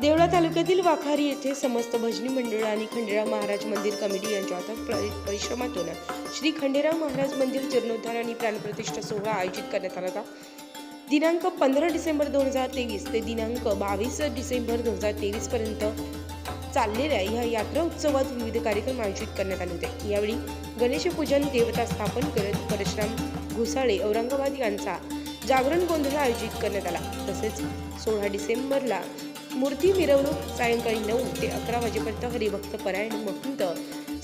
देवळा तालुक्यातील वाखारी येथे समस्त भजनी मंडळ आणि खंडेराव महाराज मंदिर कमिटी यांच्या अथक परिश्रमातून श्री खंडेराव महाराज मंदिर जीर्णोद्धार आणि प्राणप्रतिष्ठा सोहळा आयोजित करण्यात आला होता. दिनांक पंधरा डिसेंबर दोन हजार तेवीस ते दिनांक बावीस डिसेंबर दोन हजार तेवीस पर्यंत चाललेल्या या यात्रा उत्सवात विविध कार्यक्रम आयोजित करण्यात आले होते. यावेळी गणेशपूजन देवता स्थापन करत परशुराम घुसाळे औरंगाबाद यांचा जागरण गोंधळ आयोजित करण्यात आला. तसेच सोळा डिसेंबरला मूर्ती मिरवणूक सायंकाळी नऊ ते अकरा वाजेपर्यंत हरिभक्त परायण महंत.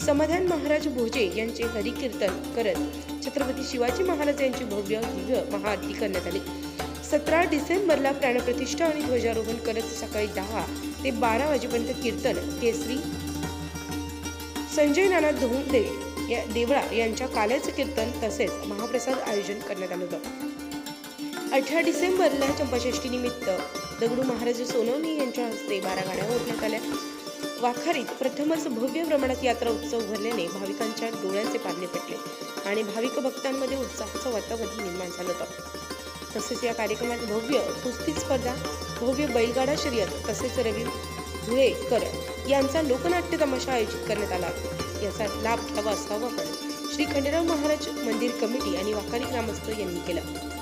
समाधान महाराज भोजे यांचे हरिकीर्तन करत छत्रपती शिवाजी महाराज यांची भव्य दिव्य महाआरती करण्यात आली. सतरा डिसेंबरला प्राणप्रतिष्ठा आणि ध्वजारोहण करत सकाळी दहा ते बारा वाजेपर्यंत कीर्तन केसरी संजय नाना धोंडे या देवळा यांच्या काल्याचं कीर्तन तसेच महाप्रसाद आयोजन करण्यात आलं होतं. अठरा डिसेंबरला चंपाषष्ठीनिमित्त दगडू महाराज सोनवणी यांच्या हस्ते बारा गाड्या ओढण्यात आल्या. वाखारीत प्रथमच भव्य प्रमाणात यात्रा उत्सव भरल्याने भाविकांच्या डोळ्यांचे पारणे पटले आणि भाविक भक्तांमध्ये उत्साहाचं वातावरण निर्माण झालं होतं. तसेच या कार्यक्रमात भव्य कुस्ती स्पर्धा भव्य बैलगाडा शर्यत तसेच रवी धुळेकर यांचा लोकनाट्य तमाशा आयोजित करण्यात आला. याचा लाभ घ्यावा असावा आवाहन श्री खंडेराव महाराज मंदिर कमिटी आणि वाखारी ग्रामस्थ यांनी केलं.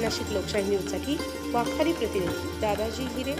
नाशिक लोकशाही न्यूजसाठी वाखारी प्रतिनिधी दादाजी हिरे.